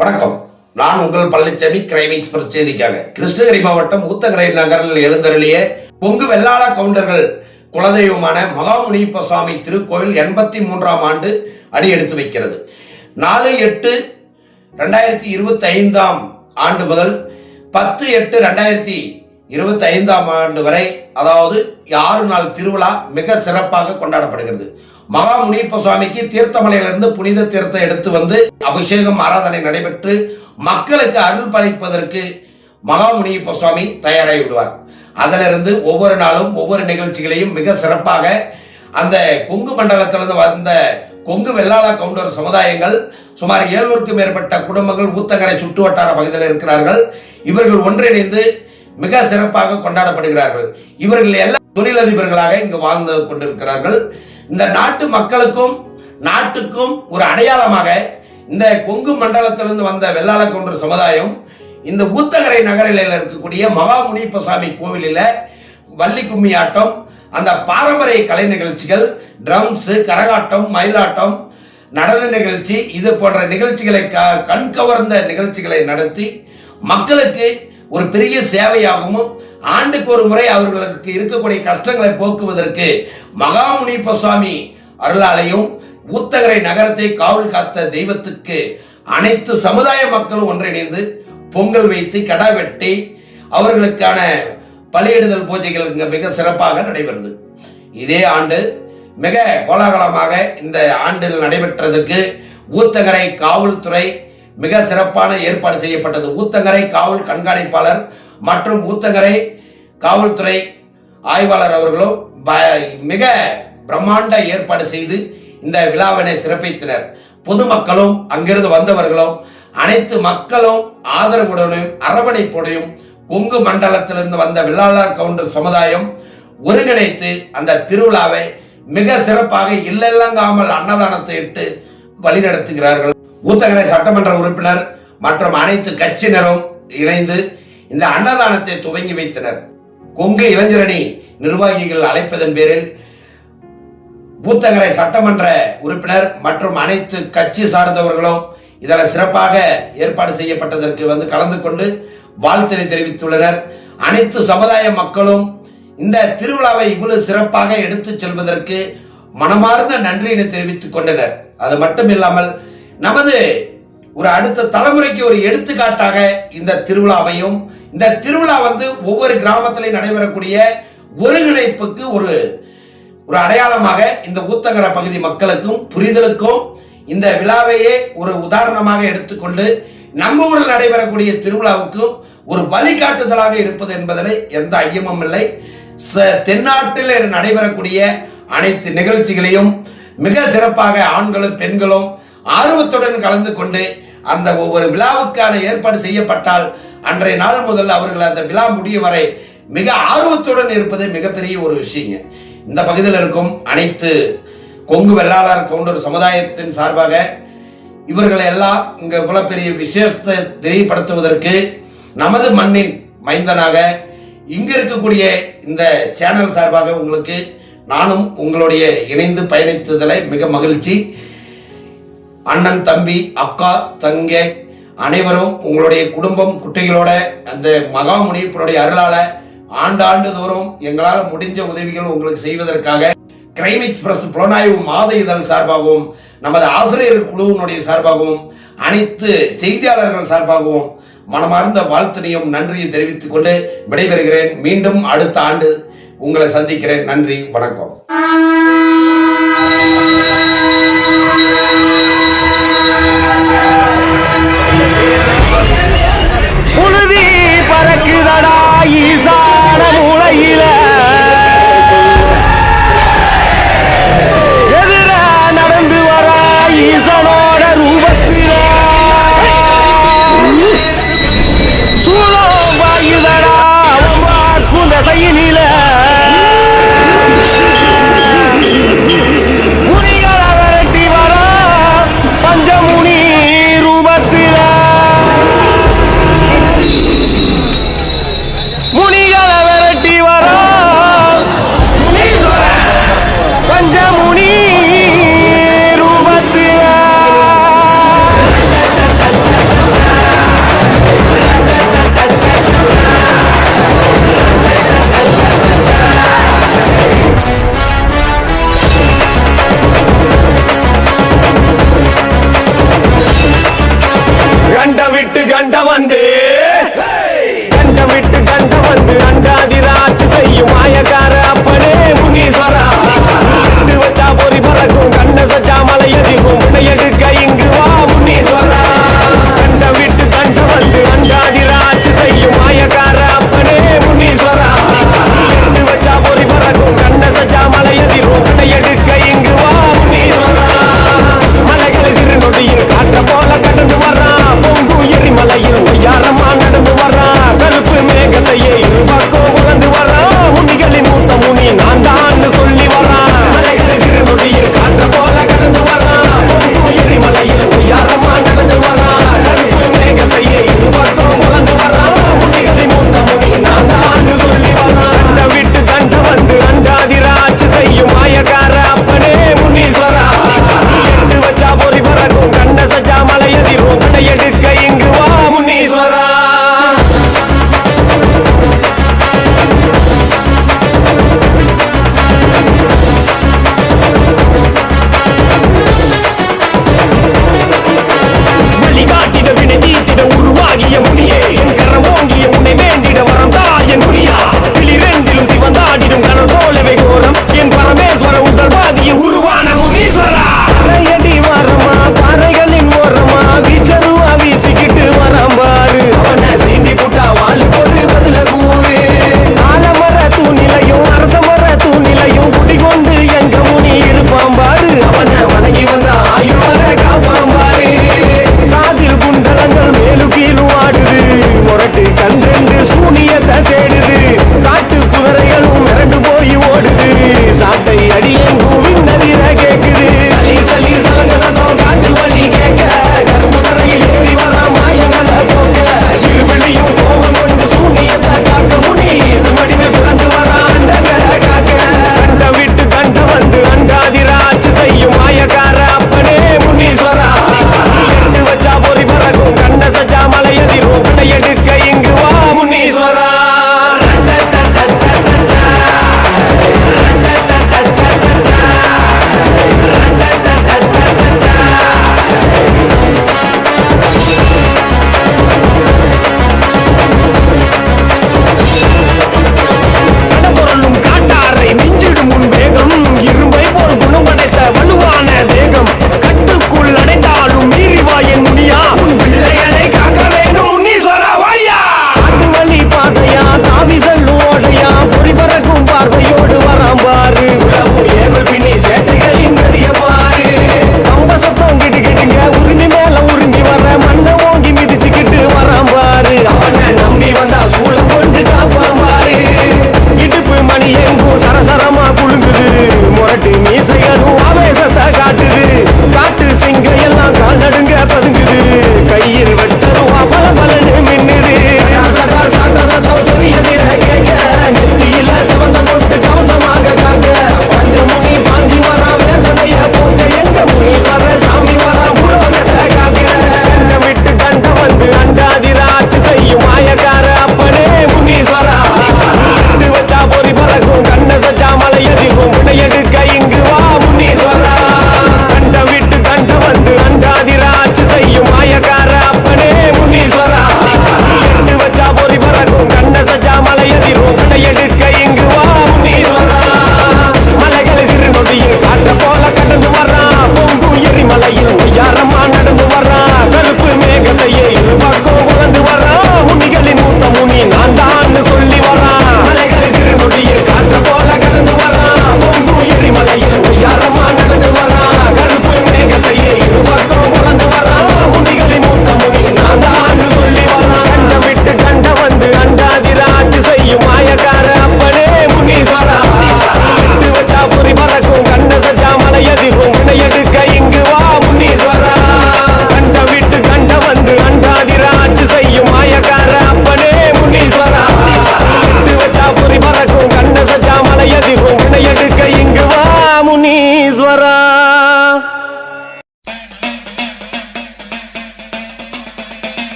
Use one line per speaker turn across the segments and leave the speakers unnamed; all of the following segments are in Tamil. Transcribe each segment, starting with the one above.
வணக்கம். நான் உங்கள் பழனிசாமி கிரைம் எக்ஸ்பிரஸ் செய்திக்காக. கிருஷ்ணகிரி மாவட்டம் ஊத்தங்கரை நகரில் எழுந்தருளிய பொங்கு வெள்ளாள கவுண்டர்கள் குலதெய்வமான மகாமுனிப்ப சுவாமி திருக்கோயில் எண்பத்தி மூன்றாம் ஆண்டு அடி எடுத்து வைக்கிறது. நாலு எட்டு ரெண்டாயிரத்தி இருபத்தி ஐந்தாம் ஆண்டு முதல் பத்து எட்டு ரெண்டாயிரத்தி இருபத்தி ஐந்தாம் ஆண்டு வரை அதாவது ஆறு நாள் திருவிழா மிக சிறப்பாக கொண்டாடப்படுகிறது. மகா முனியப்ப சுவாமிக்கு தீர்த்தமலையிலிருந்து புனித தீர்த்தம் எடுத்து வந்து அபிஷேகம் ஆராதனை நடைபெற்று மக்களுக்கு அருள் பாலிப்பதற்கு மகா முனியப்ப சுவாமி தயாராகி விடுவார். அதிலிருந்து ஒவ்வொரு நாளும் ஒவ்வொரு நிகழ்ச்சிகளையும் மிக சிறப்பாக அந்த கொங்கு மண்டலத்திலிருந்து வந்த கொங்கு வெள்ளாள கவுண்டர் சமுதாயங்கள் சுமார் ஏழ்நூறுக்கும் மேற்பட்ட குடும்பங்கள் ஊத்தங்கரை சுற்று வட்டார பகுதியில் இருக்கிறார்கள். இவர்கள் ஒன்றிணைந்து மிக சிறப்பாக கொண்டாடப்படுகிறார்கள். இவர்கள் எல்லாம் தொழிலதிபர்களாக இங்கு வாழ்ந்து கொண்டிருக்கிறார்கள். இந்த நாட்டு மக்களுக்கும் நாட்டுக்கும் ஒரு அடையாளமாக இந்த கொங்கு மண்டலத்திலிருந்து வந்த வெள்ளாள கொன்ற சமுதாயம் இந்த ஊத்தகரை நகரில் இருக்கக்கூடிய மகாமுனிப்பசாமி கோவிலில் வள்ளி கும்மி ஆட்டம் அந்த பாரம்பரிய கலை நிகழ்ச்சிகள் ட்ரம்ஸ் கரகாட்டம் மயிலாட்டம் நடன நிகழ்ச்சி இது போன்ற நிகழ்ச்சிகளை க- கண் கவர்ந்த நிகழ்ச்சிகளை நடத்தி மக்களுக்கு ஒரு பெரிய சேவையாகவும் ஆண்டுக்கு ஒரு முறை அவர்களுக்கு இருக்கக்கூடிய கஷ்டங்களை போக்குவதற்கு மகாமுனிப்ப சுவாமி அருளாலையும் ஊத்தகரை நகரத்தை காவல் காத்த தெய்வத்துக்கு அனைத்து சமுதாய மக்களும் ஒன்றிணைந்து பொங்கல் வைத்து கடா வெட்டி அவர்களுக்கான பலியிடுதல் பூஜைகள் இங்க மிக சிறப்பாக நடைபெறுது. இதே ஆண்டு மிக கோலாகலமாக இந்த ஆண்டில் நடைபெற்றதற்கு ஊத்தகரை காவல்துறை மிக சிறப்பான ஏற்பாடு செய்யப்பட்டது. ஊத்தங்கரை காவல் கண்காணிப்பாளர் மற்றும் ஊத்தங்கரை காவல்துறை ஆய்வாளர் அவர்களும் மிக பிரம்மாண்ட ஏற்பாடு செய்து இந்த விழாவினை சிறப்பித்தனர். பொதுமக்களும் அங்கிருந்து வந்தவர்களும் அனைத்து மக்களும் ஆதரவுடனும் அரவணைப்புடனும் கொங்கு மண்டலத்திலிருந்து வந்த விழாளர் கவுண்டர் சமுதாயம் ஒருங்கிணைத்து அந்த திருவிழாவை மிக சிறப்பாக இல்லெல்லங்காமல் அன்னதானத்தை இட்டு வழிநடத்துகிறார்கள். ஊத்தகரை சட்டமன்ற உறுப்பினர் மற்றும் அனைத்து கட்சியினரும் இணைந்து இந்த அன்னதானத்தை துவங்கி வைத்தனர். கொங்கு இளைஞரணி நிர்வாகிகள் அழைப்பதன் பேரில் பூத்தகரை சட்டமன்ற உறுப்பினர் மற்றும் அனைத்து கட்சி சார்ந்தவர்களும் இதில் சிறப்பாக ஏற்பாடு செய்யப்பட்டதற்கு வந்து கலந்து கொண்டு வாழ்த்தினை தெரிவித்துள்ளனர். அனைத்து சமுதாய மக்களும் இந்த திருவிழாவை இவ்வளவு சிறப்பாக எடுத்துச் செல்வதற்கு மனமார்ந்த நன்றியினை தெரிவித்துக் கொண்டனர். அது மட்டும் இல்லாமல் நமது ஒரு அடுத்த தலைமுறைக்கு ஒரு எடுத்துக்காட்டாக இந்த திருவிழாவையும் இந்த திருவிழா வந்து ஒவ்வொரு கிராமத்திலையும் நடைபெறக்கூடிய ஒருங்கிணைப்புக்கு ஒரு ஒரு அடையாளமாக இந்த ஊத்தங்கர பகுதி மக்களுக்கும் புரிதலுக்கும் இந்த விழாவையே ஒரு உதாரணமாக எடுத்துக்கொண்டு நம்ம ஊரில் நடைபெறக்கூடிய திருவிழாவுக்கும் ஒரு வழிகாட்டுதலாக இருப்பது என்பதில் எந்த ஐயமும் இல்லை. ச- தென்னாட்டில் நடைபெறக்கூடிய அனைத்து நிகழ்ச்சிகளையும் மிக சிறப்பாக ஆண்களும் பெண்களும் ஆர்வத்துடன் கலந்து கொண்டு அந்த ஒவ்வொரு விழாவுக்கான ஏற்பாடு செய்யப்பட்டால் அன்றைய நாள் முதல் அவர்கள் அந்த விழா முடிய வரை மிக ஆர்வத்துடன் இருப்பது மிகப்பெரிய ஒரு விஷயங்க. இந்த பகுதியில் இருக்கும் அனைத்து கொங்கு வெள்ளாளர் கவுண்டர் சமுதாயத்தின் சார்பாக இவர்களை எல்லாம் இங்க இவ்வளவு பெரிய விசேஷத்தை தெரியப்படுத்துவதற்கு நமது மண்ணின் மைந்தனாக இங்க இருக்கக்கூடிய இந்த சேனல் சார்பாக உங்களுக்கு நானும் உங்களுடைய இணைந்து பயணித்ததில் மிக மகிழ்ச்சி. அண்ணன் தம்பி அக்கா தங்கை அனைவரும் உங்களுடைய குடும்பம் குட்டைகளோட அந்த மகாமுனிப்பருடைய அருளால ஆண்டாண்டு தோறும் எங்களால் முடிஞ்ச உதவிகள் உங்களுக்கு செய்வதற்காக கிரைம் எக்ஸ்பிரஸ் புலனாய்வு மாத இதழ் சார்பாகவும் நமது ஆசிரியர் குழுவினுடைய சார்பாகவும் அனைத்து செய்தியாளர்கள் சார்பாகவும் மனமார்ந்த வாழ்த்தினையும் நன்றியை தெரிவித்துக் கொண்டு விடைபெறுகிறேன். மீண்டும் அடுத்த ஆண்டு உங்களை சந்திக்கிறேன். நன்றி வணக்கம்.
புழுதி பறக்குதடா ஈசான மூலையில எதிர நடந்து வரா ஈசனோட ரூபத்தில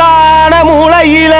ஈசான மூளையில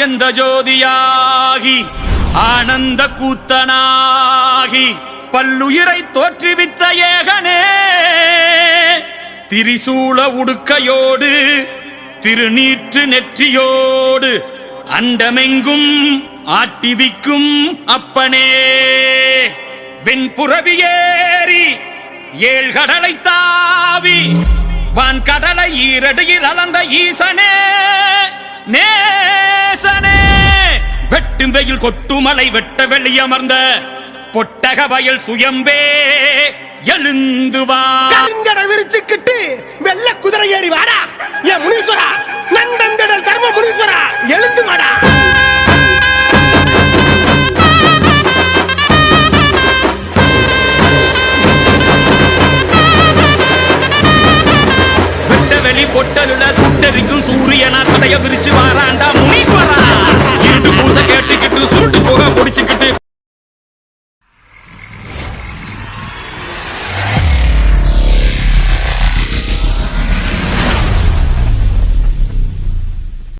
ஆதியந்த ஜோதியாகி ஆனந்த கூத்தனாகி பல்லுயிரை தோற்றுவித்த ஏகனே திரிசூல உடுக்கையோடு திருநீற்று நெற்றியோடு அண்டமெங்கும் ஆட்டிவிக்கும் அப்பனே. வெண்புறவியேறி ஏழ்கடலை தாவி வான் கடலை ஈரடியில் அளந்த ஈசனே நேசனே வெட்டும் வெயில் கொட்டுமலை வெட்ட வெளியமர்ந்த பொட்டக வயல் சுயம்பே எழுந்து வா.
கருங்கட விரிச்சுக்கிட்டு வெள்ள குதிரை ஏறி வாடா. என் முனீஸ்வரா நந்தன்கடல் தர்ம முனீஸ்வரா எழுந்து வாடா.
வெட்ட வெளி பொட்டலுல சுட்டரிக்கும் சூரியனா சடைய விரிச்சு வாராண்டா முனீஸ்வரா. இருட்டு பூச கேட்டுக்கிட்டு சுருட்டு போக பிடிச்சுக்கிட்டு